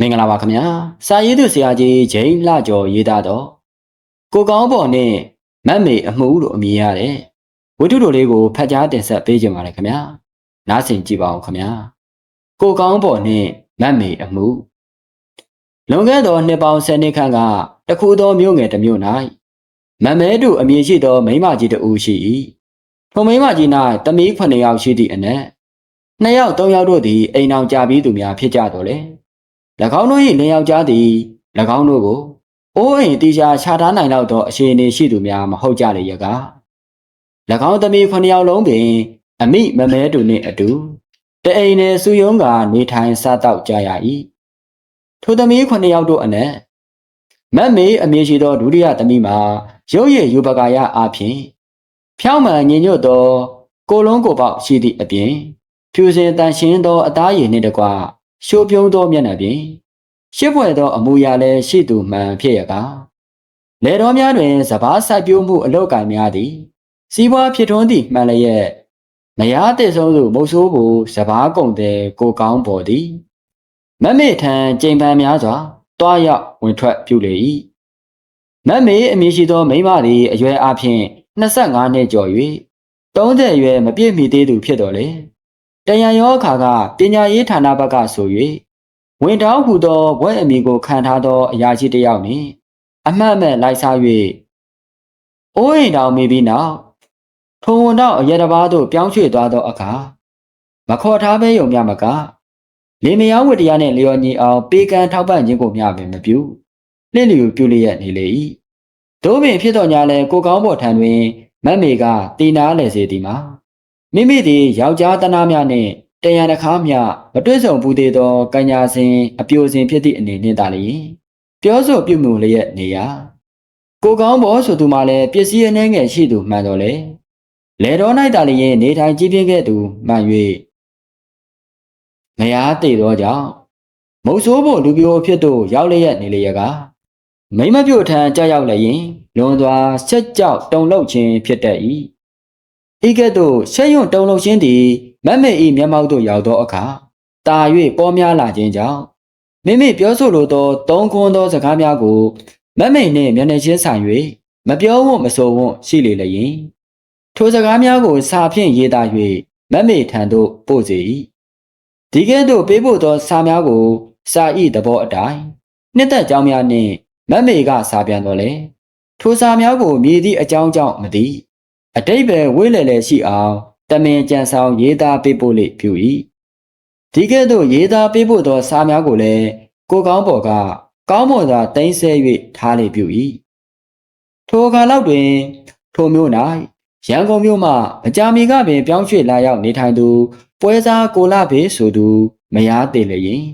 မင်္ဂလာပါခင်ဗျာစာရေးသူဆရာကြီးဂျိမ်းလှကျော်ရေးသားတော့ကိုကောင်းပေါ်နဲ့မတ်မေအမှုလို့အမည်ရတဲ့ဝတ္ထုတို့လေးကိုဖတ်ကြားတင်ဆက်ပေးကြပါမယ်ခင်ဗျာနားဆင်ကြည့်ပါဦးခင်ဗျာကိုကောင်းပေါ်နဲ့မတ်မေအမှုလွန်ခဲ့သောနှစ်ပေါင်း10နှစ်ခန့်ကတခုသောမြို့ငယ်တစ်မြို့၌မမဲတို့အမည်ရှိသောမိန်းမကြီးတစ်ဦးရှိ၏ထိုမိန်းမကြီး၌တမီး9ယောက်ရှိသည့်အနက်နှစ်ယောက်သုံးယောက်တို့သည်အိမ်အောင်ကြပြီးသူများဖြစ်ကြတော်လေ၎ င်းတို့၏လင်ယောက်ျားသည်၎င်းတို့ကိုအိုးအိမ်တီရှာခြားထားနိုင်တော့သောအခြေအနေရှိသူများမဟုတ်ကြလေရက၎င်းသမီး9ယောက်လုံးပင် အမိမမဲတို့နှင့်အတူတအိမ်နယ်စုယုံကနေထိုင်စားတော့ကြရ၏ထိုသမီး9ယောက်တို့အနက်မတ်မေအမေရှိသောဒုတိယသမီးမှာရုပ်ရည်ယူပကာယအဖြစ်ဖြောင်းမှန်ညင်ညွတ်သောကိုလုံးကိုပေါက်ရှိသည့်အပြင်ဖြူစင်တန်ရှင်းသောအသားရည်နှင့်တကွ ရှိုးပြုံးသောမျက်နှာပြင်ရှစ်ဖွဲ့သောအမူအရာလည်းရှိသူမှန်ဖြစ်ရကားလေတော်များတွင်စပားစိုက်ပျိုးမှုအလောက်ကိုင်များသည်စီးပွားဖြစ်ထွန်းသည့်မှန်လျက်မယားတည်ဆုံးသူမုတ်ဆိုးကိုစပားကုံတဲ့ကိုကောင်းပေါ်သည်မမေထံကြိမ်ပန်များစွာတွားရောက်ဝင်ထွက်ပြုလေ၏မမေအမည်ရှိသောမိန်းမသည်အရွယ်အဖြင့်25နှစ်ကျော်၍30အရွယ်မပြည့်မီသေးသူဖြစ်တော်လေ တရံရောအခါကပညာရေးဌာနဘက်ကဆို၍ဝင်တောင်းဟူသောဘွဲ့အမည်ကိုခံထားသောအရာရှိတစ်ယောက်နှင့်အမှတ်မဲ့လိုက်စား၍အိုးအိမ်တော်မိပြီးနောက်ထုံဝန်တော်အရတဘာသို့ပြောင်းရွှေ့သွားသောအခါမခေါ်ထားဘဲယုံမြမကလေမယားဝတ္တရားနှင့်လျော်ညီအောင်ပေးကမ်းထောက်ပံ့ခြင်းကိုမျှပင်မပြုလင့်လျူပြုလျက်နေလေ၏ဒို့ပင်ဖြစ်တော်ညာလဲကိုကောင်းပေါ်ထံတွင်မတ်မေကတီနာလဲစေသည်မှာ မိမိသည်ယောက်ျားတနာများနှင့်တရံတစ်ခါမျှမတွေ့ဆုံဘူးသေးသောကညာစဉ်အပြိုစဉ်ဖြစ်သည့်အနေနှင့်သာလျှင်ပြောဆိုပြုမှုလျက်နေရာကိုကောင်းပေါ်ဆိုသူမှလည်းပစ္စည်းအနှဲငယ်ရှိသူမှန်တော်လေလေတော်၌သာလျှင်နေထိုင်ကြည်ပြင်းခဲ့သူမှန်၍မယားတည်သောကြောင့်မုတ်ဆိုးဖို့လူပြိုဖြစ်သို့ရောက်လျက်နေလျက်ကမိမပြုတ်ထံကြောက်ရောက်လျင်လွန်စွာဆက်ကြောက်တုံလှုပ်ခြင်းဖြစ်တတ်၏ ဤကဲ့သို့ဆက်ယွန့်တုံလှုပ်ခြင်းသည်မတ်မေဤမျက်မှောက်သို့ရောက်သောအခါတာ၍ပေါ်များလာခြင်းကြောင့်မိမိပြောဆိုလိုသောသုံးခွန်းသောစကားများကိုမတ်မေနှင့်မျက်နှာချင်းဆိုင်၍မပြောဝံ့မဆိုဝံ့ရှိလေလျင်ထိုစကားများကိုစာဖြင့်ရေးသား၍မတ်မေထံသို့ပို့စေ၏ဒီကဲ့သို့ပေးပို့သောစာများကို စာဤသဘောအတိုင်းနှစ်သက်ကြောင်းများနှင့်မတ်မေကစာပြန်တော်လဲထိုစာများကိုမြည်သည့်အကြောင်းကြောင့်မသိ အတိတ်ပဲဝေးလေလေရှိအောင်တမင်ကြံဆောင်ရေးသားပေးပို့လေပြု၏ဒီကဲ့သို့ရေးသားပေးပို့သောစာများကိုလည်းကိုကောင်းပေါ်ကကောင်းမွန်စွာတင်ဆက်၍ထားလေပြု၏ထိုအခါလောက်တွင် ထိုမျိုး၌ရန်ကုန်မြို့မှမကြာမီကပင်ပြောင်းရွှေ့လာရောက်နေထိုင်သူ ပွဲစားကိုလာဖေးဆိုသူမယားတည်လျင်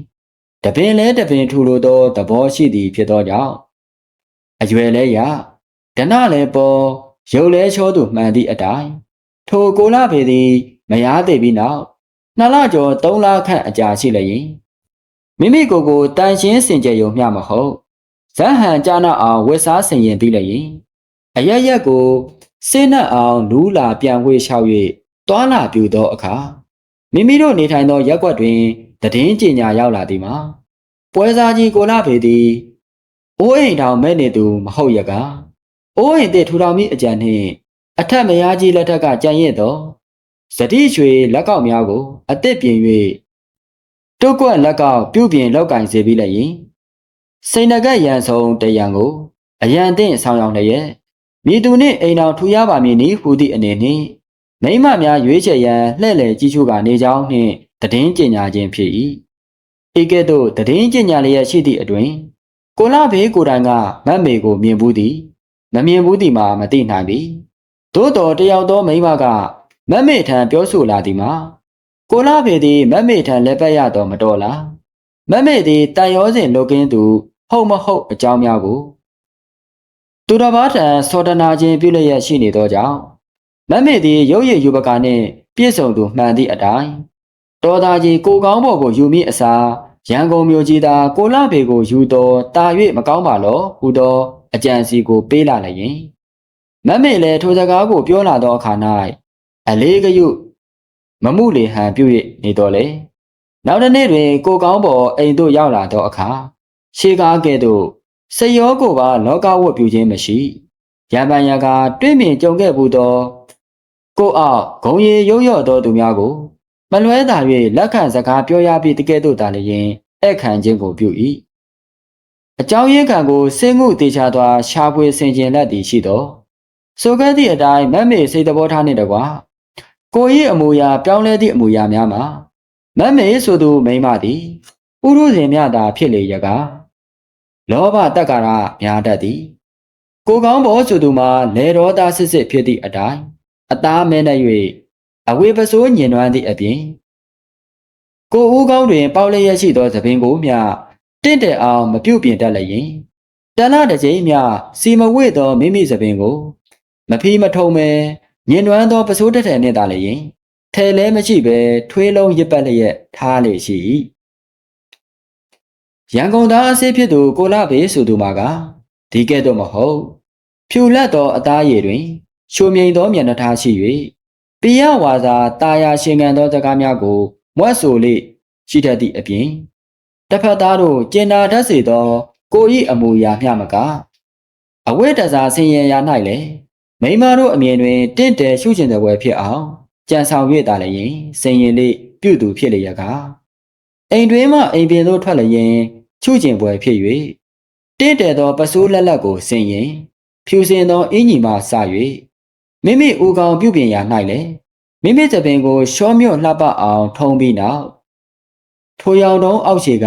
တပင်လဲတပင်ထူလိုသောသဘောရှိသည်ဖြစ်သောကြောင့်အရွယ်လဲရဒနလဲပေါ် ရုပ်လဲချောသူမှန်သည့်အတိုင်းထိုကိုလာဖေသည်မယားသေးပြီးနောက်နှစ်လကျော်သုံးလခန့်အကြာရှိလျင်မိမိကိုယ်ကိုတန်ရှင်းစင်ကြယ်ရုံမျှမဟုတ်ဇဟန်ကြနာအောင်ဝက်စားဆင်ရင်ပြီးလျင်အရရက်ကိုစိနတ်အောင်လူးလာပြန်ဝေးလျှောက်၍တွာလာပြူသောအခါမိမိတို့နေထိုင်သောရက်ွက်တွင်တည်င်းကျင်ညာရောက်လာသည်မှာပွဲစားကြီးကိုလာဖေသည်အိုးအိမ်တောင်မဲ့နေသူမဟုတ်ရက အိုးအိမ်တဲ့ထူထောင်မိအကြံနှင့်အထက်မယားကြီးလက်ထက်ကကြံ့ရင့်သောဇတိရွှေလက်ကောက်များကိုအသစ်ပြင်၍တုတ်ကွက်လက်ကောက်ပြုပြင်လောက်ကင်စေပြီးလည်းရင်စိန်နကက်ရန်ဆုံးတရံကိုအရန်တင်ဆောင်ရောက်လျက်မိသူနှင့်အိမ်တော်ထူရပါမည်နည်းဟူသည့်အနေနှင့်မိမများရွေးချယ်ရန်လှဲ့လေကြီးချိုးကနေကြောင်းနှင့်တည်င်းကျင်ညာခြင်းဖြစ်၏ဤကဲ့သို့တည်င်းကျင်ညာလျက်ရှိသည့်အတွင်ကိုလာဘေးကိုတိုင်ကမတ်မေကိုမြင်ဘူးသည် မမြင်ဘူးသည်မှာမသိနိုင်ပြီသို့တော်တယောက်သောမိန်းမကမတ်မေထံပြောဆိုလာသည်မှာကိုလာဖေသည်မတ်မေထံလက်ပတ်ရတော်မတော်လားမတ်မေသည်တန်ရောစဉ်လုကင်းသူဟုတ်မဟုတ်အကြောင်းများကိုသူတော်ဘာထံစောဒနာခြင်းပြုလျက်ရှိနေသောကြောင့်မတ်မေသည်ရုပ်ရည်ယူပကာနှင့်ပြည့်စုံသူမှန်သည့်အတိုင်းတော်သားကြီးကိုကောင်းဘော်ကိုယူမိအစားရန်ကုန်မြို့ကြီးသာကိုလာဖေကိုယူတော်တာ၍မကောင်းပါလောဟူသော အကြံစီကိုပေးလာလျင်မမေလည်းထိုစကားကိုပြောလာသောအခါ၌အလေးကယုမမှုလေဟန်ပြု၍နေတော်လေနောက်တစ်နေ့တွင် ကိုကောင်းပေါ်အိမ်သို့ရောက်လာသောအခါရှေးကားကဲ့သို့စရောကိုပါလောကဝတ်ပြုခြင်းမရှိရံပန်ရကတွေ့မြင်ကြုံခဲ့ဘူးသောကိုအောက်ဂုံရီရုပ်ရော့သောသူများကို မလွဲသာ၍လက်ခံစကားပြောရပြီးတကဲ့သို့သာလျင်ဧခံခြင်းကိုပြု၏ အကြောင်းရင်းခံကိုစင်မှုတေချာစွာရှာဖွေဆင်ခြင်လက်သည်ရှိသောဆိုခဲ့သည့်အတိုင်းမတ်မေစိတ်သဘောထားနှင့်တကွာကို၏အမူအရာပြောင်းလဲသည့်အမူအရာများမှာမတ်မေဆိုသူမိန်းမသည်ဥရုဇင်မြတာဖြစ်လေရကားလောဘတက္ကရာများတတ်သည်ကိုကောင်းဘောဆိုသူမှာလေတော်သားစစ်စစ်ဖြစ်သည့်အတိုင်းအသားမဲနှဲ့၍အဝေပစိုးညင်နွမ်းသည့်အပြင်ကိုဦးကောင်းတွင် ပေါက်လျက်ရှိသောသပင်ကိုမျှ တင့်တယ်အောင်မပြုတ်ပြင်တတ်လျင်တဏ္ဍတစ်ချိန်မျှစီမဝေ့သောမိမိသပင်ကို မဖီးမထုံမဲညင်နွမ်းသောပစိုးတက်တယ်နှင့်သာလျင်ထဲလဲမရှိပဲထွေးလုံးရစ်ပတ်လျက်ထားလေရှိ၏ရန်ကုန်သားအစစ်ဖြစ်သူကိုလာဘေးဆိုသူမှာကဒီကဲ့သို့မဟုတ် ဖြူလက်သောအသားရည်တွင်ရှိုမြိန်သောမျက်နှာထားရှိ၍ပိယဝါစာတာယာရှင်ခံသောစကားများကိုမွတ်ဆိုလေရှိတတ်သည့်အပြင် တစ်ဖက်သားတို့ကျင်နာတတ်စေသော ကို၏အမူအရာမျှမကအဝိတ္တစာဆင်ရင်ရာ၌လည်းမိမတို့အမြင်တွင်တင့်တယ်ရှုကျင်တဲ့ဘွယ်ဖြစ်အောင်ကြံဆောင်၍တာလည်းရင်စင်ရင်လေးပြုသူဖြစ်လျက်ကအိမ်တွင်မှအိမ်ပြင်သို့ထွက်လျင်ချူကျင်ပွဲဖြစ်၍တင့်တယ်သောပစိုးလက်လက်ကိုဆင်ရင် ဖြူစင်သောအင်းကြီးမှစ၍မိမိဦးကောင်ပြုပြင်ရာ၌လည်းမိမိသပင်ကိုရှောမြော့လှပအောင်ထုံပြီးနောက် ထိုရောင်တုံးအောက်ခြေက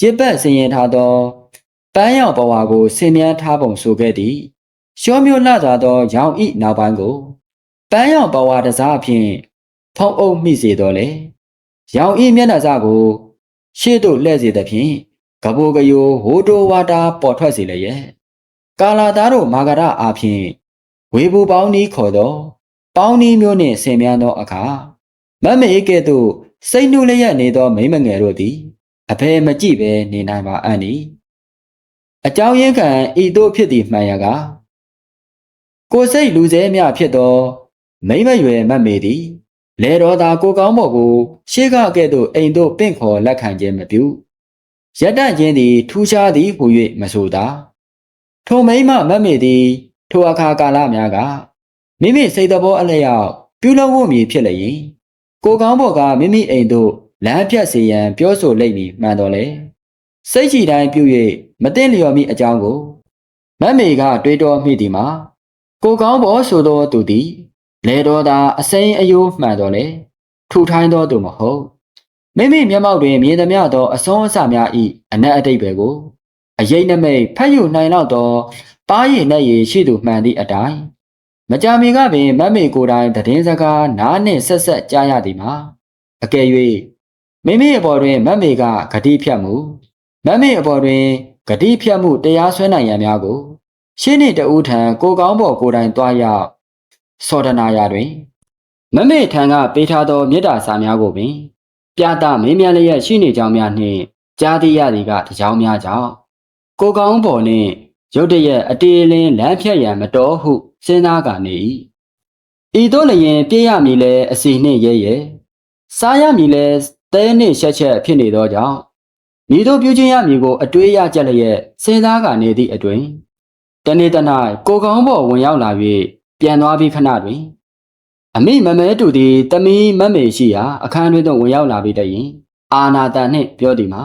ရစ်ပတ်ဆင်ရင်ထားသောပန်းရောင်ဘဝကိုဆင်မြန်းထားပုံဆိုခဲ့သည်ရှောမြော့လှစွာသောရောင်ဤနောက်ပိုင်းကိုပန်းရောင်ဘဝတစားဖြင့်ဖုံးအုပ်မိစေတော်လေရောင်ဤမျက်နှာစာကို ရှေ့သို့လှည့်စေသဖြင့်ကဘိုကယိုဟိုတိုဝါတာပေါ်ထွက်စေလျက်ကာလာသားတို့မာဂရအားဖြင့်ဝေဘူပေါင်းနီးခေါ်သော ပေါင်းနီးမျိုးနှင့်ဆင်မြန်းသောအခါမတ်မေကဲ့သို့ စိတ်နှုလျက်နေသောမိမငယ်တို့သည်အဘယ်မကြည့်ပဲနေနိုင်ပါအံ့နီအကြောင်းရင်းခံဤသို့ဖြစ်သည်မှန်ရကားကိုစိတ်လူစဲမြဖြစ်သောမိမရွယ်မတ်မေသည်လေတော်သာကိုကောင်းဘော်ကို ရှေးကကဲ့သို့အိမ်သို့ပင့်ခေါ်လက်ခံခြင်းမပြုရတ္တခြင်းသည်ထူးခြားသည်ဟူ၍မဆိုသာထိုမိမမတ်မေသည်ထိုအခါကာလများကမိမိစိတ်သဘောအလျောက်ပြုလုပ်ဖို့မည်ဖြစ်လျင် ကိုကောင်းဘော်ကမိမိအိမ်သို့လမ်းဖြတ်စေရန်ပြောဆိုလိမ့်မည်မှန်တော်လေစိတ်ချီတိုင်းပြု၍မသိလျော်မိအကြောင်းကိုမတ်မေကတွေးတောမိသည်မှာကိုကောင်းဘော်ဆိုသောသူသည်လေတော်သာအစိမ်းအယိုးမှန်တော်လေထူထိုင်းသောသူမဟုတ်မိမိမျက်မှောက်တွင်မြင်သမျှသောအစွန်းအစများ၏အနက်အတိတ်ပဲကိုအရေးနမိတ်ဖတ်ယူနိုင်တော့သောပါးရည်နဲ့ရည်ရှိသူမှန်သည့်အတိုင်း မကြာမီကပင်မတ်မေကိုယ်တိုင်သတင်းစကားနားနှင့်ဆက်ဆက်ကြားရသည်မှာအကယ်၍မိမိအပေါ်တွင်မတ်မေကဂတိဖြတ်မှုမတ်မေအပေါ်တွင်ဂတိဖြတ်မှုတရားစွဲနိုင်ရန်များကိုရှင်းနေတူထံကိုကောင်းပေါ်ကိုယ်တိုင်တွားရောက်စောဒနာရာတွင်မမေထံကပေးထားသောမေတ္တာစာများကိုပင် ပြတာမင်းများလျက်ရှိနေကြောင်းများနှင့်ကြားသိရသည်ကတကြောင်များကြောင့်ကိုကောင်းပေါ်နှင့် ရုတ်တရက်အတေးလင်းလမ်းဖြတ်ရန်မတော်ဟုစဉ်းစားကနေ၏ဤသို့လျင်ပြည့်ရမည်လဲအစီနှင့်ရဲရဲစားရမည်လဲသဲနှင့်ရှက်ချက်ဖြစ်နေသောကြောင့်မိတို့ပြုခြင်းရမည်ကိုအတွေးရကြလျက်စဉ်းစားကနေသည့်အတွင်တနေ့တ၌ကိုကောင်းပေါ်ဝင်ရောက်လာ၍ပြန်သွားပြီးခဏတွင် အမိမမဲတူသည်တမီးမမေရှိရာအခန်းတွင်သို့ဝင်ရောက်လာပြီးတည်းအာနာတန်နှင့်ပြောသည်မှာ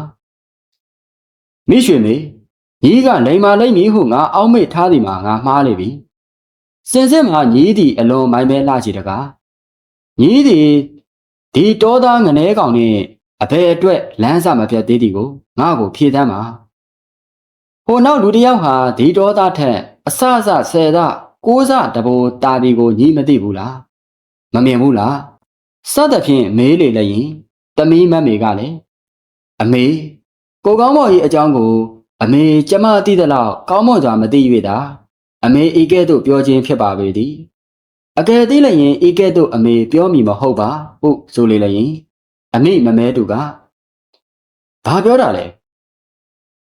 မိရွှေမေ ညီးကလိန်မာလိမ့်မည်ဟုငါအောက်မေ့ထားသည်မှာငါမှားလေပြီစင်စစ်မှာညီးသည်အလွန်မိုင်းမဲလှချီတကားညီးသည်ဒီတောသားငနဲကောင်နှင့်အဘယ်အတွက်လမ်းစာမပြတ်သေးသည်ကိုငါ့ကိုဖြေသမ်းပါဟိုနောက်လူတစ်ယောက်ဟာဒီတောသားထက်အဆအဆဆယ်သားကိုးစတဘိုတာဒီကိုညီးမသိဘူးလားမမြင်ဘူးလားစသဖြင့်မေးလေလည်းရင်တမီးမတ်မေကလည်းအမေကိုကောင်းမော်ကြီးအကြောင်းကို အမေကျမသိသလောက်ကောင်းမွန်စွာမသိ၍သာအမေဤကဲ့သို့ပြောခြင်းဖြစ်ပါပေသည်အကယ်သိလည်းရင်ဤကဲ့သို့အမေပြောမိမဟုတ်ပါဟုဆိုလေလည်းရင်အမေမမဲသူကဘာပြောတာလဲ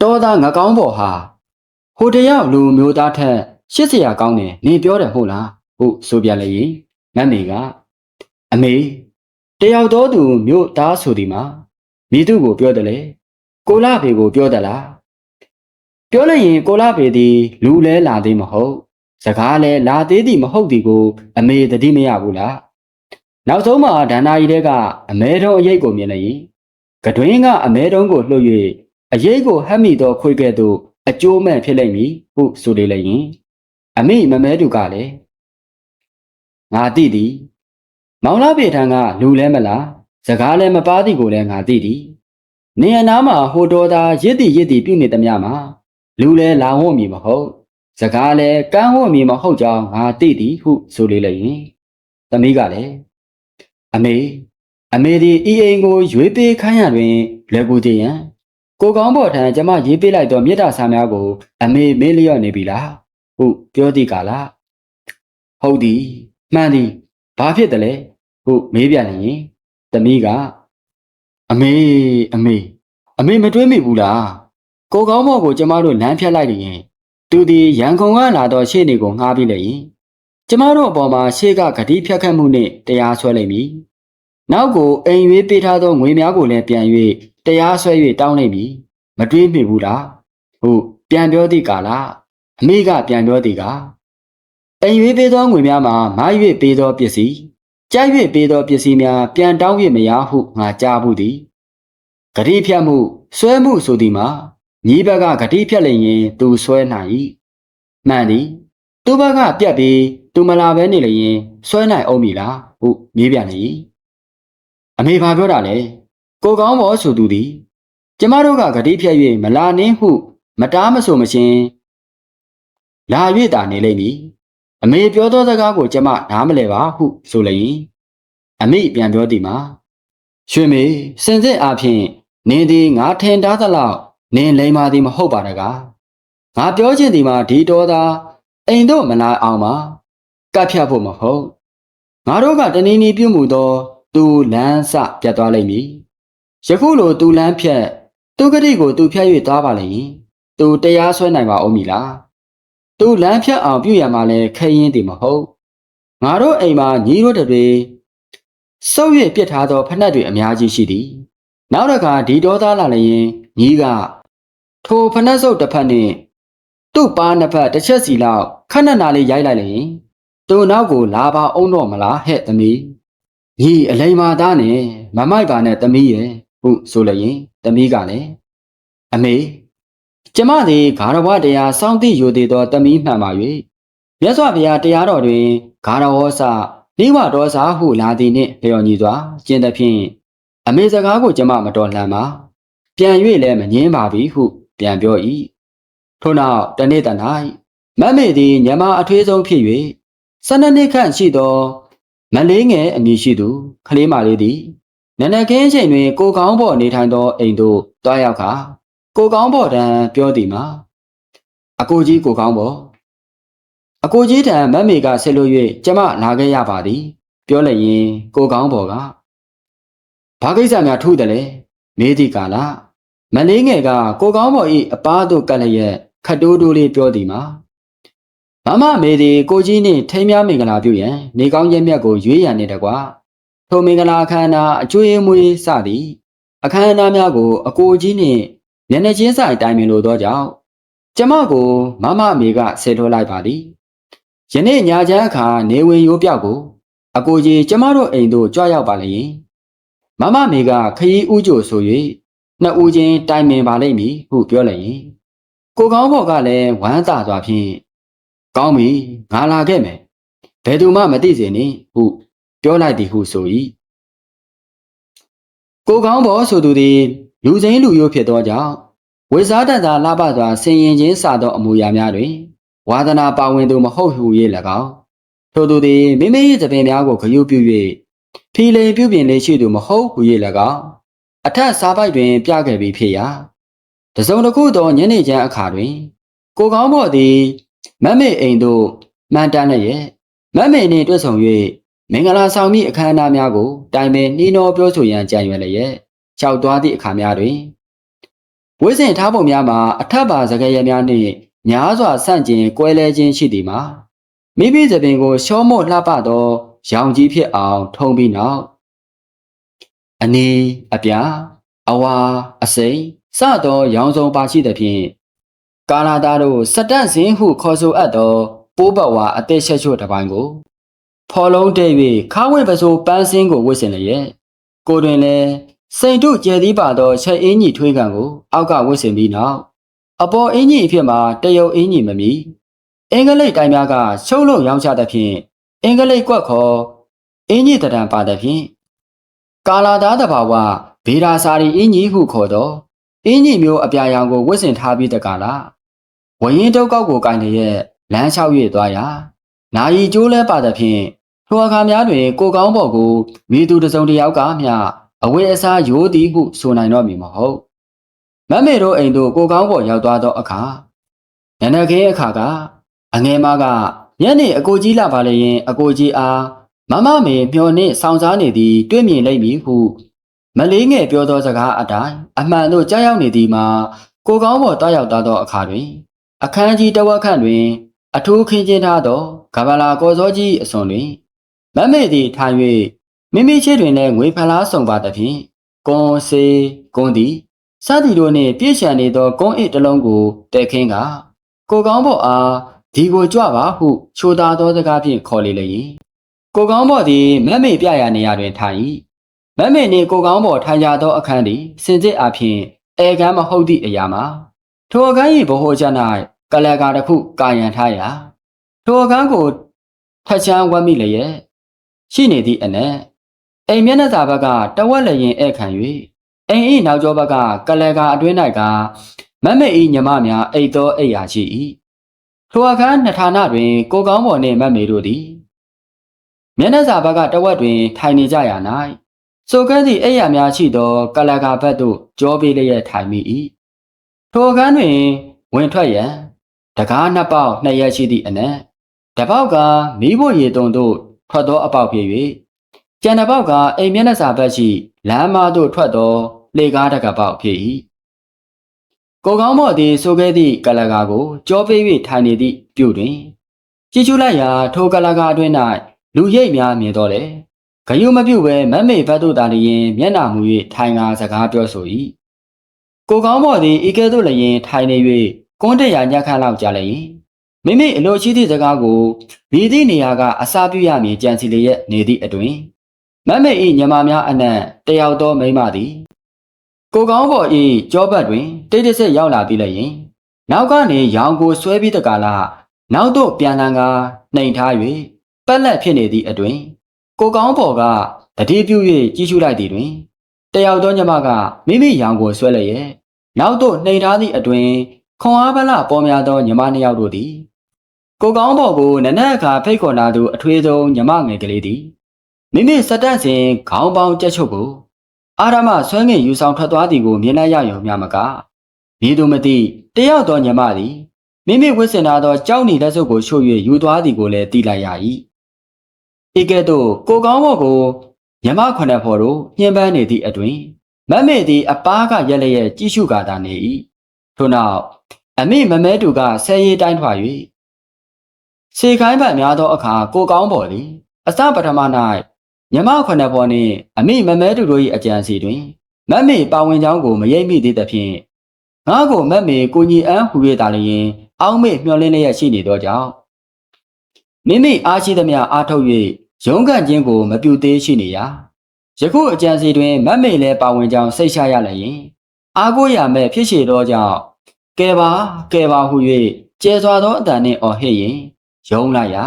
တော်သားငကောင်းပေါ်ဟာဟိုတယောက်လူမျိုးသားထက်ရှစ်စရာကောင်းတယ်နင်ပြောတယ်ဟုတ်လားဟုဆိုပြလေရင်မတ်မေကအမေတယောက်တော်သူမြို့သားဆိုဒီမှာမိသူကိုပြောတယ်လေကိုလာဖေကိုပြောတယ်လား ပြောလိုက်ရင်ကိုလာဖေသည်လူလဲလာသေးမဟုတ်စကားလဲလာသေးသည်မဟုတ်သည်ကို အမေတတိမရဘူးလားနောက်ဆုံးမှာဒန္နာကြီးတဲကအမဲတော်အရေးကိုမြင်လိုက်ရင်ကတွင်းကအမဲတော်ကိုလှုပ်၍အရေးကိုဟပ်မိသောခွေကဲ့သို့အကျိုးမဲ့ဖြစ်လိမ့်မည်ဟုဆိုလေလိုက်ရင်အမိမမဲသူကလည်းငါသိသည် မောင်လာပေထံကလူလဲမလားစကားလဲမပါသည်ကိုလည်းငါသိသည်နေအနားမှာဟိုတော်သာရစ်တီရစ်တီပြုနေသမျှမှာ လူလဲလာဝတ်မည်မဟုတ်စကားလဲကမ်းဝတ်မည်မဟုတ်ကြောင်းငါသိသည်ဟုဆိုလေလိုက်ရင်သမီးကလည်းအမေအမေဒီဤအိမ်ကိုရွေးပေးခိုင်းရတွင်လွယ်ကူသေးရန်ကိုကောင်းပေါ်ထံကျမရေးပေးလိုက်သောမေတ္တာစာများကို အမေမေးလျော့နေပြီလားဟုပြောသည့်ကာလဟုတ်သည်မှန်သည်ဘာဖြစ်တယ်လဲဟုမေးပြန်နေရင်သမီးကအမေအမေအမေမတွေးမိဘူးလား ကိုကောင်းမော်ကိုကျမတို့လမ်းဖြတ်လိုက်ရင်သူဒီရန်ကုန်ကလာတော့ရှေ့နေကိုငှားပြီးလိုက်ရင်ကျမတို့အပေါ်မှာရှေ့ကဂတိဖြတ်ခတ်မှုနဲ့တရားစွဲလိုက်ပြီနောက်ကိုအိမ်ရွေးပေးထားသောငွေများကိုလည်းပြန်၍တရားစွဲ၍တောင်းလိုက်ပြီမတွေးမိဘူးလားဟုတ်ပြန်ပြောသည့်ကာလအမေကပြန်ပြောသည်ကအိမ်ရွေးပေးသောငွေများမှာမာ၍ပေးသောပစ္စည်းကြိုက်၍ပေးသောပစ္စည်းများပြန်တောင်း၍မရဟုငါကြားဘူးသည်ဂတိဖြတ်မှုဆွဲမှုဆိုသည်မှာ ညီဘက်ကဂတိဖြတ်လျင်သူဆွဲနိုင်၏မှန်သည်သူဘက်ကပြတ်ပြီးသူမလာဘဲနေလျင်ဆွဲနိုင်အောင်မည်လားဟုမေးပြန်လေ၏အမေဘာပြောတာလဲကိုကောင်းဘောဆိုသူသည်ကျမတို့ကဂတိဖြတ်၍မလာနှင်းဟု မတားမဆိုမချင်းလာ၍တာနေလိမ့်မည်အမေပြောသောစကားကိုကျမနားမလဲပါဟုဆိုလျင်အမိပြန်ပြောသည်မှာရွှေမေစင်စစ်အားဖြင့်နင်းသည်ငါထင်ထားသလောက် နင်းလိမ္မာသည်မဟုတ်ပါတကားငါပြောချင်သည်မှာဒီတော်သာအိမ်တို့မလာအောင်ပါကပ်ဖြတ်ဖို့မဟုတ်ငါတို့ကတနည်းနည်းပြုမှုသောသူလန်းစပြတ်သွားလိမ့်မည်ယခုလိုသူလန်းဖြတ်သူကတိကိုသူဖြတ်၍သွားပါလိမ့်မည်သူတရားစွဲနိုင်ပါဦးမည်လားသူလမ်းဖြတ်အောင်ပြုရမှာလဲခရင်တည်မဟုတ်ငါတို့အိမ်မှာညီတို့တွေစုပ်ရပြစ်ထားသောဖက်နှက်တွေအများကြီးရှိသည်နောက်တစ်ခါဒီဒေါသားလာလျင်ညီက ထိုဖက်နှက်စုပ်တစ်ဖက်နှင့်သူ့ပါးနှစ်ဖက်တစ်ချက်စီလောက်ခက်နက်နာလေးရိုက်လိုက်လျင်သူနောက်ကိုလာပါအောင်တော့မလားဟဲ့သမီးညီအလိမ္မာသားနဲ့မမိုက်ပါနဲ့သမီးရဲ့ဟုဆိုလျင်သမီးကလည်းအမေကျမသည်ဂါရဝတရားစောင့်သိယူသေးသောတမီးမှန်ပါ၍မြတ်စွာဘုရားတရားတော်တွင်ဂါရဝောစနိဝတော်စာဟုလာသည်နှင့်လျော်ညီစွာကျင့်သဖြင့်အမေစကားကိုကျမမတော်လှန်ပါပြန်၍လည်းမငင်းပါပြီဟု ပြန်ပြော၏ထို့နောက်တနေ့တ၌မမေသည်ညမအထွေးဆုံးဖြစ်၍ဆန္ဒနှစ်ခန့်ရှိသောမလေးငယ်အမည်ရှိသူကလေးမလေးသည်နနခင်းချိန်တွင်ကိုကောင်းပေါ်နေထိုင်သောအိမ်သို့တွားရောက်ခါကိုကောင်းပေါ်တန်ပြောသည်မှာအကိုကြီးကိုကောင်းပေါ်အကိုကြီးတန်မတ်မေကဆက်လို့၍ကျမလာခဲ့ရပါသည် ပြောလိုက်ရင်ကိုကောင်းပေါ်ကဘာကိစ္စများထူးတယ်လဲမေးသည့်ကာလ မလေးငယ်ကကိုကောင်းပေါ်၏အပားတို့ကပ်လျက်ခတ်တိုးတိုးလေးပြောသည်မှာမမမေသည်ကိုကြီးနှင့်ထိမ်းများမင်္ဂလာပြုရန်နေကောင်းရက်မြတ်ကိုရွေးရန်နေတကွာထိုမင်္ဂလာအခမ်းအနားအကျွေးမွေးစသည်အခမ်းအနားများကို အကိုကြီးနှင့်မျက်နှာချင်းဆိုင်တိုင်ပင်လိုသောကြောင့်ကျမကိုမမအမေကဆယ်ထုတ်လိုက်ပါသည်ယနေ့ညချမ်းအခါနေဝင်ရိုးပြောက်ကို အကိုကြီးကျမတို့အိမ်သို့ကြွရောက်ပါလျင်မမမေကခရီးဥကြိုဆို၍ နှစ်ဦးချင်းတိုင်ပင်ပါလိမ့်မည်ဟုပြောလိုက်ရင်ကိုကောင်းဘော်ကလည်းဝမ်းသာစွာဖြင့်ကောင်းပြီငါလာခဲ့မယ်ဘယ်သူမှမသိစေနှင့်ဟုပြောလိုက်သည်ဟုဆို၏ကိုကောင်းဘော်ဆိုသူသည်လူစိမ်းလူရိုးဖြစ်သောကြောင့်ဝိဇာတတလာပစွာဆင်ရင်ချင်းစသောအမူအရာများတွင်ဝါဒနာပါဝင်သူမဟုတ်ဟု၍၎င်းထို့သူသည်မိမိ၏သပင်များကိုဂရုပြု၍ဖီလိန်ပြုပြင်လေးရှိသူမဟုတ်ဟု၍၎င်း အထက်စားပိုက်တွင် ပြခဲ့ပြီးဖြစ်ရာတစုံတစ်ခုသောညနေချမ်းအခါတွင် ကိုကောင်းဘော်သည်မတ်မေအိမ်သို့မှန်တမ်းလျက်မတ်မေနှင့်တွေ့ဆုံ၍မင်္ဂလာဆောင်မိအခမ်းအနားများကိုတိုင်ပင်နှီးနှောပြောဆိုရန်ကြံရွယ်လျက်လျှောက်သွားသည့်အခါများတွင်ဝိဇင်ထားပုံများမှာအထက်ပါစကားရများနှင့်များစွာဆန့်ကျင်ကွဲလဲခြင်းရှိသည်မှာမိမိသပင်ကိုရှောမော့လှပသောရောင်ကြီးဖြစ်အောင် ထုံပြီးနောက် အနီးအပြားအဝါအစိမ်စသောရောင်စုံပါရှိသဖြင့်ကာလာသားတို့စတန့်စင်းဟုခေါ်ဆိုအပ်သောပိုးဘဝအသက်ရှက်ချို့တစ်ပိုင်းကိုဖော်လုံးတဲ့၍ခါဝင့်ပစိုးပန်းစင်းကိုဝတ်ဆင်လျက်ကိုတွင်လည်းစိန်တို့ကျဲသီးပါသောချက်အင်းကြီးထွေးကန်ကိုအောက်ကဝတ်ဆင်ပြီးနောက်အပေါ်အင်းကြီးအဖြစ်မှာတရုတ်အင်းကြီးမမီအင်္ဂလိပ်တိုင်းများကချုပ်လို့ရောင်းချသဖြင့်အင်္ဂလိပ်ကွက်ခေါ်အင်းကြီးတံတန်ပါသဖြင့် ကာလာသားတဘာဝဗေဒာစာရီအင်းကြီးဟုခေါ်သောအင်းကြီးမျိုးအပြာရောင်ကိုဝတ်ဆင်ထားပြီးတကားလားဝရင်တုတ်ကောက်ကိုကင်လျက်လမ်းလျှောက်၍သွားရာနာယီကျိုးလဲပါသဖြင့်ထိုအခါများတွင် ကိုကောင်းပေါ်ကိုမိသူတစ်စုံတစ်ယောက်ကမျှအဝတ်အစားရိုးသည်ဟုဆိုနိုင်တော့မည်မဟုတ်မမေတို့အိမ်သို့ကိုကောင်းပေါ်ရောက်သွားသောအခါနနခဲအခါကအငယ်မကညနေအကိုကြီးလာပါလေရင် အကိုကြီးအား မမမေမျော်နှင့်ဆောင်စားနေသည်တွေ့မြင်လိမ့်မည်ဟုမလေးငယ်ပြောသောစကားအတိုင်းအမှန်တို့ကြားရောက်နေသည်မှာကိုကောင်းပေါ်တွားရောက်သွားသောအခါတွင်အခန်းကြီးတဝက်ခန့်တွင် အထူးခင်းကျင်းထားသောကဗလာကောစောကြီးအစွန်တွင်မမေသည်ထိုင်၍မိမိချစ်တွင်လည်းငွေဖလားဆောင်ပါသဖြင့်ကွန်စေကွန်သည်စသည်တို့နှင့်ပြည့်ချံနေသောကွန်အစ်တစ်လုံးကိုတဲခင်းကကိုကောင်းပေါ်အားဒီကိုကြွပါဟုချိုသာသောစကားဖြင့်ခေါ်လေလေ၏ ကိုကောင်းပေါ်သည်မမေပြရာနေရာတွင်ထိုင်၏မမေနှင့်ကိုကောင်းပေါ်ထိုင်ကြသောအခန်းသည်စင်စစ်အဖြစ်အဲကမ်းမဟုတ်သည့်အရာမှာထိုအခန်း၏ဘိုးချ၌ကလကာတစ်ခုကာယံထားရာထိုအခန်းကိုထချမ်းဝတ်မိလျက်ရှိနေသည့်အနက်အိမ်မျက်နှာစာဘက်ကတဝက်လည်းရင်ဧခံ၍အိမ်၏နောက်ကျောဘက်ကကလကာအတွင်း၌ကမမေ၏ညီမများအိတ်သောအိယာရှိ၏ထိုအခန်းနှစ်ဌာနတွင်ကိုကောင်းပေါ်နှင့်မမေတို့သည် မျက်နှာစာဘက်ကတဝက်တွင်ထိုင်နေကြရာ၌ဆိုကဲ့သည့်အိယာများရှိသောကလကာဘက်သို့ကြောပေးလျက်ထိုင်မိ၏ထိုအခန်းတွင် ဝင်ထွက်ရန်တကားနှစ်ပေါက်နှစ်ရက်ရှိသည့်အနက်တပေါက်ကမိဖို့ရေတုံတို့ထွက်သောအပေါက်ဖြစ်၍ကျန်တစ်ပေါက်ကအိမ်မျက်နှာစာဘက်ရှိလမ်းမသို့ထွက်သောလေကားတကပေါက်ဖြစ်၏ကိုကောင်းမော့သည်ဆိုခဲ့သည့်ကလကာကိုကြောပေး၍ထိုင်နေသည့်ပြုတွင်ကြည့်ချူလိုက်ရာထိုကလကာအတွင်း၌ လူရိပ်များမြင်တော့လေဂယုမပြုတ်ပဲမမေဘတ်တို့တာလျင်မျက်နှာမူ၍ထိုင်ကားစကားပြောဆို၏ကိုကောင်းမော့သည်ဤကဲ့သို့လျင်ထိုင်နေ၍ကွန်းတရာညက်ခန့်လောက်ကြာလျင်မိမိအလိုရှိသည့်စကားကိုမိသည့်နေရာကအစာပြုရမည်ကြံစီလျက်နေသည့်အတွင်မမေ၏ညီမများအနံ့တယောက်သောမိန်းမသည်ကိုကောင်းပေါ်၏ကြောဘတ်တွင်တိတ်တဆိတ်ရောက်လာပြီးလျင်နောက်ကနေရောင်ကိုဆွဲပြီးတကလာနောက်သို့ပြန်လန်ကာနှိမ်ထား၍ ပက်လက်ဖြစ်နေသည့်အတွင်ကိုကောင်းပေါ်ကတတိပြု၍ကြီးရှုလိုက်သည်တွင်တယောက်သောညီမကမိမိရောင်ကိုဆွဲလျက်နောက်သို့နှိမ်ထားသည့်အတွင်ခွန်အားဗလပေါ်များသောညီမနှစ်ယောက်တို့သည်ကိုကောင်းပေါ်ကိုနနက်အခါဖိတ်ခေါ်လာသူအထွေးဆုံးညီမငယ်ကလေးသည်မိမိစတက်စဉ်ခေါင်းပေါင်းကြက်ချုပ်ကိုအာရမဆွဲငင်ယူဆောင်ထွက်သွားသည်ကိုမြင်လိုက်ရရုံမျှမကမည်သူမသိတယောက်သောညီမသည်မိမိဝစ်စင်ထားသောကြောက်နေလက်စုပ်ကိုချို့၍ယူသွားသည်ကိုလည်းသိလိုက်ရ၏ ဤကဲ့သို့ကိုကောင်းဘော်ကိုမြမခွနဲ့ဖော်တို့ညှဉ်းပန်းနေသည့်အတွင်မမေသည်အပားကရက်လျက်ကြည့်ရှုကာသာနေ၏ထို့နောက်အမိမမဲတူကဆဲရီတိုင်းထွာ၍စေခိုင်းပတ်များသောအခါကိုကောင်းဘော်သည်အစပထမ၌မြမခွနဲ့ဘော်နှင့်အမိမမဲတူတို့၏အကြံစီတွင်မမေပါဝင်ကြောင်းကိုမရိပ်မိသေးသဖြင့်ငါကိုမမေကိုညီအန်းဟူ၍တာလျင် အောင်းမေမျှော်လင့်လျက်ရှိနေသောကြောင့်မိမိအားရှိသမျှအားထုတ်၍ ရုန်းကန်ခြင်းကိုမပြုသေးရှိနေရာယခုအကြံစီတွင်မမေလည်းပါဝင်ကြောင်းစိတ်ချရလျင်အားကိုးရမဲ့ဖြစ်ရှိသောကြောင့်ကဲပါကဲပါဟု၍ကျဲစွာသောအတန်နှင့်အော်ဟစ်ရင်ယုံလိုက်ရာ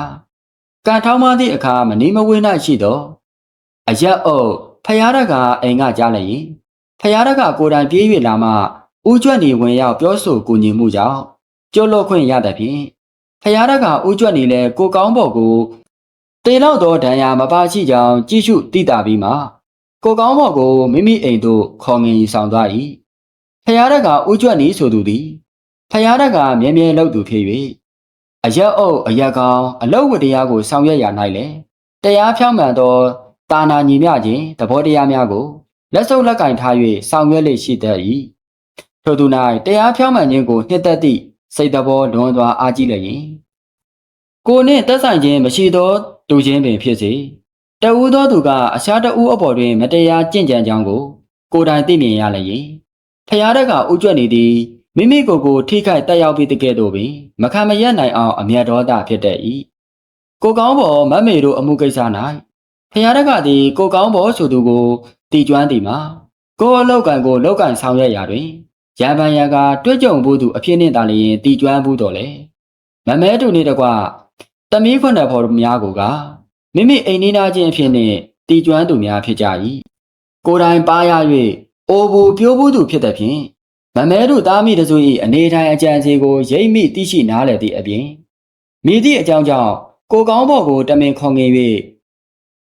ကံထောင်းမသည့်အခါမနေမဝေး၌ရှိသောအရက်အုပ်ဖယားရကအိမ်ကကြားလိုက်ရင်ဖယားရကကိုယ်တိုင်ပြေး၍လာမှဦးကျွတ်နေဝင်ရောက်ပြောဆိုကူညီမှုကြောင့်ကြိုးလို့ခွင့်ရတဲ့ဖြင့်ဖယားရကဦးကျွတ်နေလဲကိုကောင်းပေါ်ကို တေလောက်သောဒဏ်ရာမပါရှိကြောင်းကြည့်ရှုသိတာပြီးမှကိုကောင်းပေါ်ကိုမိမိအိမ်သို့ခေါ်ငင်ဆောင်သွား၏ဖယားရကဦးကျွတ်နေဆိုသူသည်ဖယားရကမြဲမြဲလုပ်သူဖြစ်၍အရက်အုပ်အရက်ကောင်းအလုတ်ဝတရားကိုဆောင်ရွက်ရ၌လေတရားဖြောင့်မှန်သောတာနာညီမျှခြင်းသဘောတရားများကိုလက်စုပ်လက်ကင်ထား၍ဆောင်ရွက်လေရှိတတ်၏ထို့သူ၌တရားဖြောင့်မှန်ခြင်းကိုနှစ်သက်သည့်စိတ်သဘောလွန်စွာအားကြီးလျင်ကိုနှင့်သက်ဆိုင်ခြင်းမရှိသော တူချင်းပင်ဖြစ်စေတဦးသောသူကအခြားတဦးအပေါ်တွင် မတရားကြင့်ကြံကြောင်းကို ကိုယ်တိုင်သိမြင်ရလျင်ဖျားတက်ကဥကြွက်နေသည်မိမိကိုယ်ကိုထိခိုက်တက်ရောက်ပြီးတကဲ့သို့ပင်မခံမရက်နိုင်အောင်အမျက်ဒေါသဖြစ်တတ်၏ကိုကောင်းပေါ်မတ်မေတို့အမှုကိစ္စ၌ဖျားတက်ကသည်ကိုကောင်းပေါ်ဆိုသူကိုတီကျွမ်းသည်မှာကိုယ်အလောက်ကန်ကိုလောက်ကန်ဆောင်ရွက်ရာတွင်ရံပန်ရံကတွဲကြုံဘူးသူအဖြစ်နှင့်သာလျင်တီကျွမ်းဘူးတော်လေမမဲတူနေတကွ တမီးခွနဲ့ဖော်များကိုကမိမိအိမ်နီးနားချင်းအဖြစ်နှင့်တီကျွမ်းသူများဖြစ်ကြ၏ကိုယ်တိုင်ပါရ၍အိုဘူပြိုးဘူးသူဖြစ်သည်ဖြင့်မမဲတို့သားမိတစု၏အနေထိုင်အကြံစီကိုရိပ်မိသိရှိနားလည်သည့်အပြင်မိသည့်အကြောင်းကြောင့်ကိုကောင်းဘော်ကိုတမင်ခေါ်ငင်၍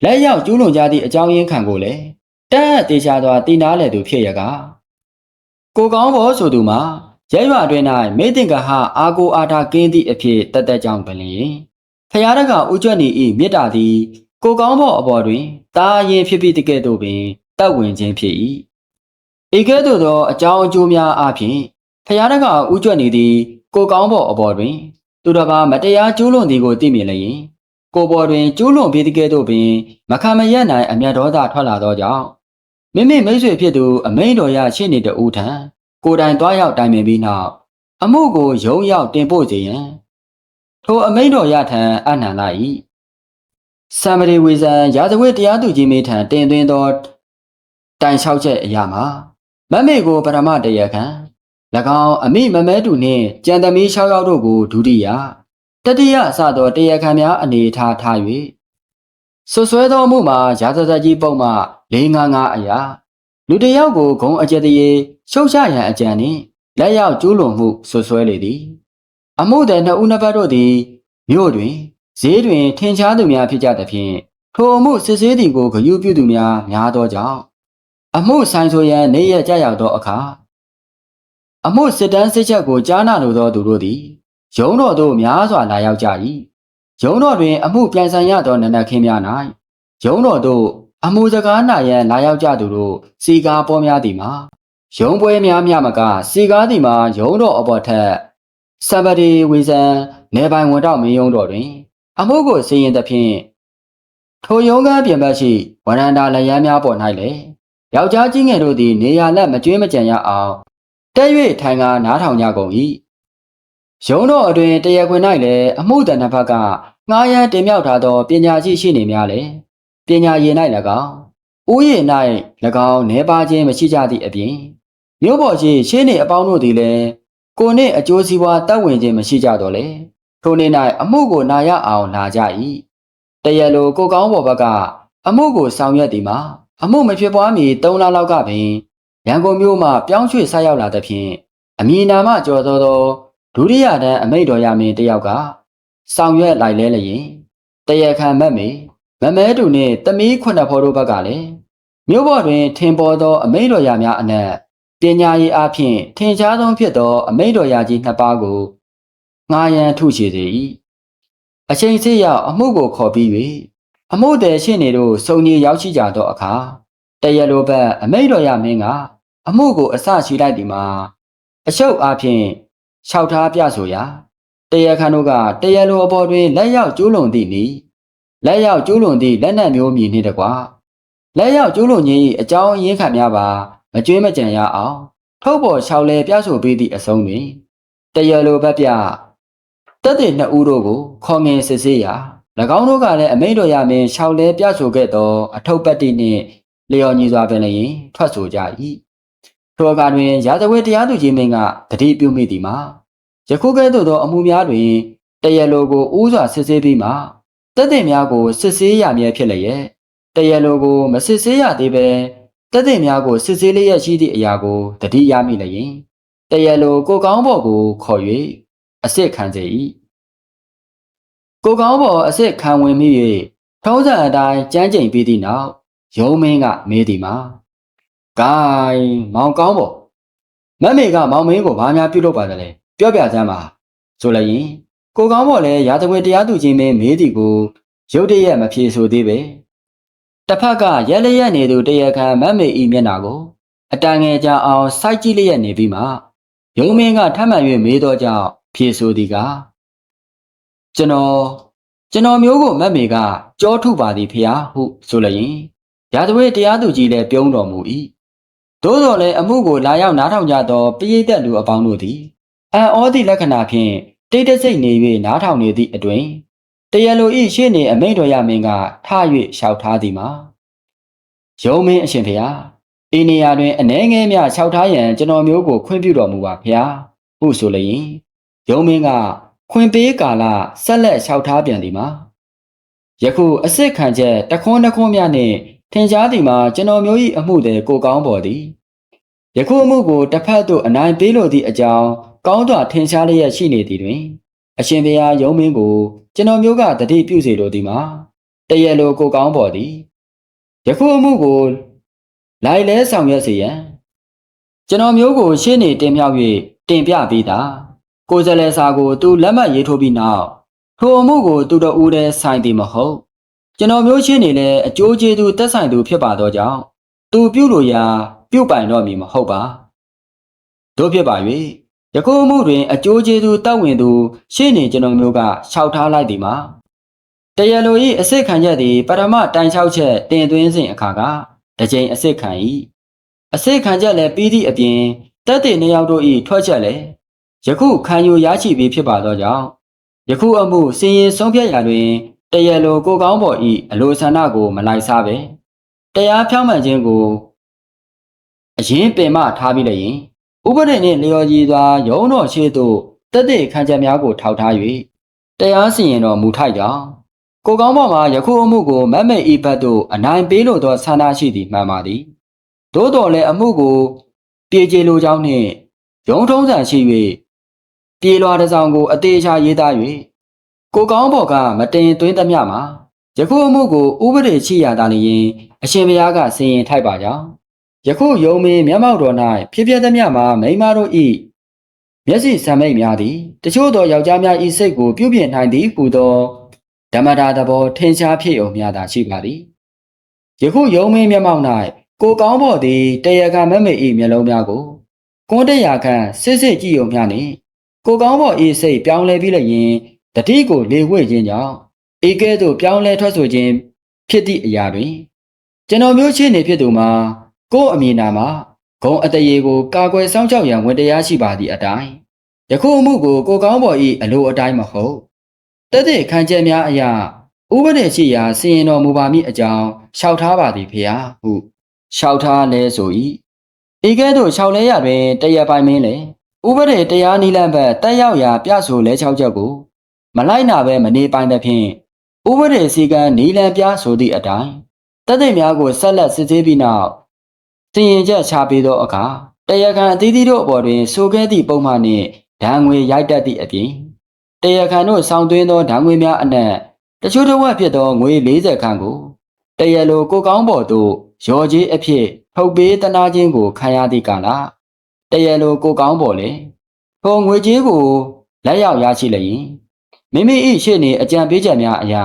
လက်ရောက်ကျူးလွန်ကြသည့်အကြောင်းရင်းခံကိုလည်းတန်းအသေးချာစွာတည်နားလည်သူဖြစ်ရကားကိုကောင်းဘော်ဆိုသူမှာရဲရွာတွင်၌မေတင်ကဟအာကိုအာထာကင်းသည့်အဖြစ်တသက်ကြောင့်ပင်လျင် ဖျားတကဥကြွက်နေ၏မေတ္တာသည် ကိုကောင်းဘော်အပေါ်တွင်တာရင်ဖြစ်ပြီးတကဲ့သို့ပင်တောက်ဝင်ခြင်းဖြစ်၏ဤကဲ့သို့သောအကြောင်းအကျိုးများအပြင်ဖျားတကဥကြွက်နေသည် ကိုကောင်းဘော်အပေါ်တွင် သူတစ်ပါးမတရားကျူးလွန်သည်ကိုသိမြင်လျင်ကိုပေါ်တွင်ကျူးလွန်ပြီးတကဲ့သို့ပင်မခံမရက်နိုင်အမျက်ဒေါသထွက်လာသောကြောင့်မိမိမိတ်ဆွေဖြစ်သူအမိန်တော်ရရှိနေတူထံကိုယ်တိုင်တွားရောက်တိုင်ပင်ပြီးနောက်အမှုကိုရုံးရောက်တင်ပို့စေရန် ထိုအမိန်တော်ရထံအနှံလိုက်၏စံမရီဝေဇံရာဇဝတ်တရားသူကြီးမေထံတင်သွင်းသောတိုင်လျှောက်ချက်အရာမှာမမေကိုပရမတရားခံ၎င်းအမိမမဲတူနှင့်ကြံသမီး6ယောက်တို့ကိုဒုတိယတတိယအစသောတရားခံများအနေထားထား၍ဆွဆွဲသောမှုမှာရာဇသကြီးပုံမှ455အရာလူတစ်ယောက်ကိုဂုံအကျက်တရေရှုတ်ချရန်အကြံနှင့်လက်ရောက်ကျူးလွန်မှုဆွဆွဲလေသည် အမှုသည်နှစ်ဦးနှစ်ဖက်တို့သည်မြို့တွင်ဈေးတွင် ထင်ရှားသူများဖြစ်ကြသဖြင့်ထိုအမှုစစ်ဆေးသည်ကိုဂရုပြုသူများများသောကြောင့်အမှုဆိုင်ဆိုရန်နေရကြရောက်သောအခါအမှုစစ်တမ်းစစ်ချက်ကိုကြားနာလိုသောသူတို့သည်ရုံးတော်သို့များစွာလာရောက်ကြ၏ရုံးတော်တွင် အမှုပြန်ဆိုင်ရသောနနက်ခင်းများ၌ရုံးတော်သို့အမှုစကားနာရန်လာရောက်ကြသူတို့စီကားပေါ်များသည်မှာရုံးပွဲများများမကစီကားသည်မှာရုံးတော်အပေါ်ထက် စပရီဝေဇံနေပိုင်ဝန်တော်မင်းရုံးတော်တွင် အမှုကိုစီရင်သဖြင့်ထိုရုံးကပြင်ပရှိဝရန္တာလျမ်းများပေါ်၌လည်းယောက်ျားကြီးငယ်တို့သည်နေရာလက်မကျွေးမကြံရအောင်တက်၍ထိုင်ကားနားထောင်ကြကုန်၏ရုံးတော်အတွင်တရခွင်၌လည်းအမှုတန်တစ်ဖက်ကငှားရန်တင်မြောက်ထားသောပညာရှိရှိနေများလည်းပညာရည်၌၎င်းဥယျာဉ်၌၎င်းနေပါခြင်းမရှိကြသည့်အပြင်မြို့ပေါ်ရှိရှင်းနေအပေါင်းတို့သည်လည်း ကိုနှင့်အကျိုးစီးပွားတက်ဝင်ခြင်းမရှိကြတော့လေထိုနေ့၌အမှုကိုနာရအောင်လာကြ၏တရလိုကိုကောင်းပေါ်ဘက်ကအမှုကိုဆောင်ရွက်သည်မှာအမှုမဖြစ်ပွားမီ၃လလောက်ကပင်ရန်ကုန်မြို့မှပြောင်းရွှေ့ဆက်ရောက်လာသဖြင့်အမည်နာမကျော်သောသောဒုတိယတန်းအမိတ်တော်ရမင်းတယောက်ကဆောင်ရွက်လိုက်လဲလျင်တရခံမတ်မေမမဲတူနှင့်တမီးခွနဖော်တို့ဘက်ကလည်းမြို့ပေါ်တွင်ထင်ပေါ်သောအမိတ်တော်ရများအနက် ပညာရေးအဖြစ်ထင်ရှားဆုံးဖြစ်သော အမိတ်တော်ရကြီးနှစ်ပါးကိုငှားရန်ထုချေစေ၏အချိန်စေ့ရောက်အမှုကိုခေါ်ပြီး၍အမှုသည်ရှင်းနေတို့စုံကြီးရောက်ရှိကြသောအခါတရလိုဘက်အမိတ်တော်ရမင်းကအမှုကိုအစရှိလိုက်သည်မှာအရှုပ်အားဖြင့်လျှောက်ထားပြဆိုရာတရခန်တို့ကတရလိုအပေါ်တွင်လက်ရောက်ကျူးလွန်သည့်နီလက်ရောက်ကျူးလွန်သည့်လက်နက်မျိုးမြည်နှင့်တကွာလက်ရောက်ကျူးလွန်ခြင်း၏အကြောင်းရင်းခံများပါ မကြွေးမကြံရအောင်ထုတ်ပေါ်လျှောက်လဲပြဆိုပေးသည့်အဆုံးတွင်တရလိုဘက်ပြတက်တဲ့နှစ်ဦးတို့ကိုခေါ်ငင်စစ်ဆေးရာ၎င်းတို့ကလည်းအမိန့်တော်ရမင်းလျှောက်လဲပြဆိုခဲ့သောအထုပ်ပတ်တိနှင့်လျော်ညီစွာပင်လျင်ထွက်ဆိုကြ၏ထိုအခါတွင်ရာဇဝတ်တရားသူကြီးမင်းကတတိပြုမိသည်မှာယခုကဲ့သို့သောအမှုများတွင်တရလိုကိုဥစွာစစ်ဆေးပြီးမှတက်တဲ့များကိုစစ်ဆေးရမည်ဖြစ်လျက်တရလိုကိုမစစ်ဆေးရသေးပဲ တက်တဲ့များကိုစစ်ဆေးလျက်ရှိသည့်အရာကိုတတိရမိလျင်တရလိုကိုကောင်းဘော်ကိုခေါ်၍အစစ်ခံစေ၏ကိုကောင်းဘော်အစစ်ခံဝင်မိ၍ထုံးစံအတိုင်းကြမ်းကြိမ်ပြီးသည့်နောက်ရုံးမင်းကမေးသည်မှာဂိုင်းမောင်ကောင်းဘော်မမေကမောင်မင်းကိုဘာများပြုလုပ်ပါသလဲပြောပြစမ်းပါဆိုလျင်ကိုကောင်းဘော်လည်းရာဇဝတ်တရားသူကြီးမင်းမေးသည်ကိုရုတ်တရက်မဖြေဆိုသေးပဲ တစ်ဖက်ကရက်လျက်နေသူတရခံမမေဤမျက်နာကိုအတန်ငယ်ကြအောင်စိုက်ကြည့်လျက်နေပြီးမှရုံမင်းကထပ်မံ၍မေးတော့ကြောင့်ဖြေဆိုသည်ကကျွန်တော်ကျွန်တော်မျိုးကိုမတ်မေကကြောထုပါသည်ဖျားဟုဆိုလျင်ရာဇဝတ်တရားသူကြီးလည်းပြုံးတော်မူ၏သို့တော်လည်းအမှုကိုလာရောက်နားထောင်ကြသောပရိသတ်လူအပေါင်းတို့သည်အံ့ဩသည့်လက္ခဏာဖြင့်တိတ်တဆိတ်နေ၍နားထောင်နေသည့်အတွင် တရလိုဤရှေ့နေအမိန့်တော်ရမင်းကထ၍လျှောက်ထားသည်မှာယုံမင်းအရှင်ဖေဟာဤနေရာတွင်အနှဲငယ်များလျှောက်ထားရန်ကျွန်တော်မျိုးကိုခွင့်ပြုတော်မူပါဖေဟာဟုဆိုလျင်ယုံမင်းကခွင့်ပေးကာလဆက်လက်လျှောက်ထားပြန်သည်မှာယခုအစ်စ်ခံချက်တခွန်းတခွန်းများနှင့်ထင်ရှားသည်မှာကျွန်တော်မျိုး၏အမှုသည်ကိုကောင်းပေါ်သည်ယခုအမှုကိုတစ်ဖက်သို့အနိုင်ပေးလိုသည့်အကြောင်းကောင်းစွာထင်ရှားလျက်ရှိနေသည်တွင် အရှင်ဘုရားယုံမင်းကိုကျွန်တော်မျိုးကတတိပြုစေလိုသည်မှာတရလိုကိုကောင်းပေါ်သည်ယခုအမှုကိုလိုက်လဲဆောင်ရွက်စေရန်ကျွန်တော်မျိုးကိုရှင်းနေတင်မြောက်၍တင်ပြပေးတာကိုယ်စလဲစာကိုသူလက်မှတ်ရေးထိုးပြီးနောက်ထိုအမှုကိုသူတို့ဦးတဲ့ဆိုင်သည်မဟုတ်ကျွန်တော်မျိုးရှင်းနေလဲအကျိုးကျေးဇူးသက်ဆိုင်သူဖြစ်ပါသောကြောင့်သူပြုလို့ရာ ပြုပိုင်တော့မည်မဟုတ်ပါတို့ဖြစ်ပါ၍ ယခုအမှုတွင်အကျိုးကျေးဇူးတောက်ဝင်သူရှင်းနေကျွန်တော်မျိုးကလျှောက်ထားလိုက်သည်မှာတရလို၏အစစ်ခံချက်သည်ပထမတိုင်လျှောက်ချက်တင်သွင်းစဉ်အခါကတစ်ကြိမ်အစစ်ခံ၏အစစ်ခံချက်လည်းပြီးသည့်အပြင်တက်တဲ့နှစ်ယောက်တို့၏ထွက်ချက်လည်းယခုခံယူရရှိပြီးဖြစ်ပါသောကြောင့်ယခုအမှုစင်ရင်ဆုံးဖြတ်ရာတွင်တရလိုကိုကောင်းပေါ်၏အလိုဆန္ဒကိုမလိုက်စားပဲတရားဖြောင်းမှန်ခြင်းကိုအရင်ပင်မထားပြီးလျင် ဥပဒေနှင့်လျော်ကြည်စွာရုံးတော်ရှိသို့တက်တဲ့ခံချက်များကိုထောက်ထား၍တရားစီရင်တော်မူထိုက်ကြောင်းကိုကောင်းပေါ်မှာယခုအမှုကိုမတ်မိတ်ဤဘတ်သို့အနိုင်ပေးလိုသောဆန္ဒရှိသည်မှန်ပါသည်သို့တော်လည်းအမှုကိုပြေကျေလိုကြောင်းနှင့်ရုံးထုံးစံရှိ၍ပြေလွာတစ်စောင်ကိုအသေးချာရေးသား၍ကိုကောင်းပေါ်ကမတင်သွင်းသမျှမှာယခုအမှုကိုဥပဒေရှိရတာလျင်အရှင်ဘုရားကစီရင်ထိုက်ပါကြောင်း ယခုယုံမင်းမျက်မှောက်တော်၌ဖြစ်ပြသမျှမှာမိန်းမတို့ဤမျက်စိဆံမိတ်များသည်တချို့သောယောက်ျားများဤစိတ်ကိုပြုပြင်နိုင်သည်ဟူသောဓမ္မတာသဘောထင်ရှားဖြစ်ုံများသာရှိပါသည်ယခုယုံမင်းမျက်မှောက်၌ကိုကောင်းပေါ်သည်တရားခံမမေဤမျက်လုံးများကိုကွန်းတရားခံစစ်စစ်ကြည့်ုံများနှင့်ကိုကောင်းပေါ်ဤစိတ်ပြောင်းလဲပြီးလျင်တတိကိုလေဝှေ့ခြင်းကြောင့်ဤကဲ့သို့ပြောင်းလဲထွက်ဆိုခြင်းဖြစ်သည့်အရာတွင်ကျွန်တော်မျိုးချင်းနေဖြစ်သူမှာ ကို့အမည်နာမှာဂုံအတရေကိုကာကွယ်စောင့်ရှောက်ရန်ဝန်တရားရှိပါသည့်အတိုင်းယခုအမှုကိုကိုကောင်းပေါ်၏အလိုအတိုင်းမဟုတ်တသက်ခံချက်များအရာဥပဒေရှိရာစီရင်တော်မူပါမည့်အကြောင်းလျှောက်ထားပါသည်ဖေဟာဟုလျှောက်ထားလဲဆို၏ဤကဲ့သို့လျှောက်လဲရတွင်တရပိုင်မင်းလေဥပဒေတရားနိလန့်ဘက်တက်ရောက်ရာပြဆိုလဲချောက်ချက်ကို မလိုက်နာပဲမနေပိုင်သဖြင့်ဥပဒေစည်းကမ်းနိလန့်ပြဆိုသည့်အတိုင်းတသက်များကိုဆက်လက်စစ်ဆေးပြီးနောက် တင်ရင်ချက်ချပေးသောအခါတရားခံအသီးသီးတို့အပေါ်တွင်ဆိုခဲ့သည့်ပုံမှန်နှင့်ဓာငွေရိုက်တက်သည့်အပြင်တရားခံတို့ဆောင်သွင်းသောဓာငွေများအနက်တချို့တစ်ဝက်ဖြစ်သောငွေ40ခန့်ကိုတရားလိုကိုကောင်းပေါ်သို့ရော်ကြီးအဖြစ်ထုတ်ပေးတနာခြင်းကိုခံရသည့်ကာလတရားလိုကိုကောင်းပေါ်လေထိုငွေကြေးကိုလက်ရောက်ရရှိလျင်မိမိ၏ရှေ့နေအကြံပေးချက်များအရာ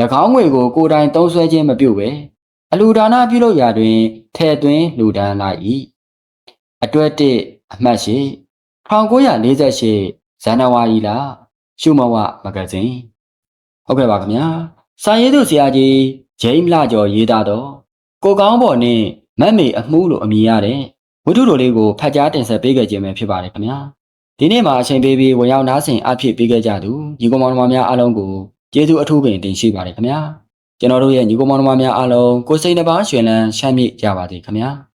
၎င်းငွေကိုကိုယ်တိုင်သုံးစွဲခြင်းမပြုဘဲ အလူဒါနပြုလုပ်ရာတွင်ထဲ့သွင်းလူဒန်းလိုက်၏အတွဲတစ်အမှတ်ရှိ1948ဇန်နဝါရီလရှုမဝမဂဇင်းဟုတ်ကဲ့ပါခင်ဗျာစာရေးသူဆရာကြီးဂျိမ်းလာကျော်ရေးသားတော့ကိုကောင်းပေါ်နဲ့မတ်မေအမှုလို့အမည်ရတဲ့ဝတ္ထုတော်လေးကိုဖတ်ကြားတင်ဆက်ပေးခဲ့ခြင်းပဲဖြစ်ပါတယ်ခင်ဗျာဒီနေ့မှာအချိန်ပေးပြီးဝင်ရောက်နားဆင်အဖြစ်ပေးခဲ့ကြသူညီကောင်မောင်နှမများအားလုံးကိုကျေးဇူးအထူးပင်တင်ရှိပါတယ်ခင်ဗျာ ကျွန်တော်တို့ရဲ့ညီကောင်မောင်နှမများအားလုံးကိုစိတ်နှပါရွှင်လန်းချမ်းမြေ့ကြပါစေခင်ဗျာ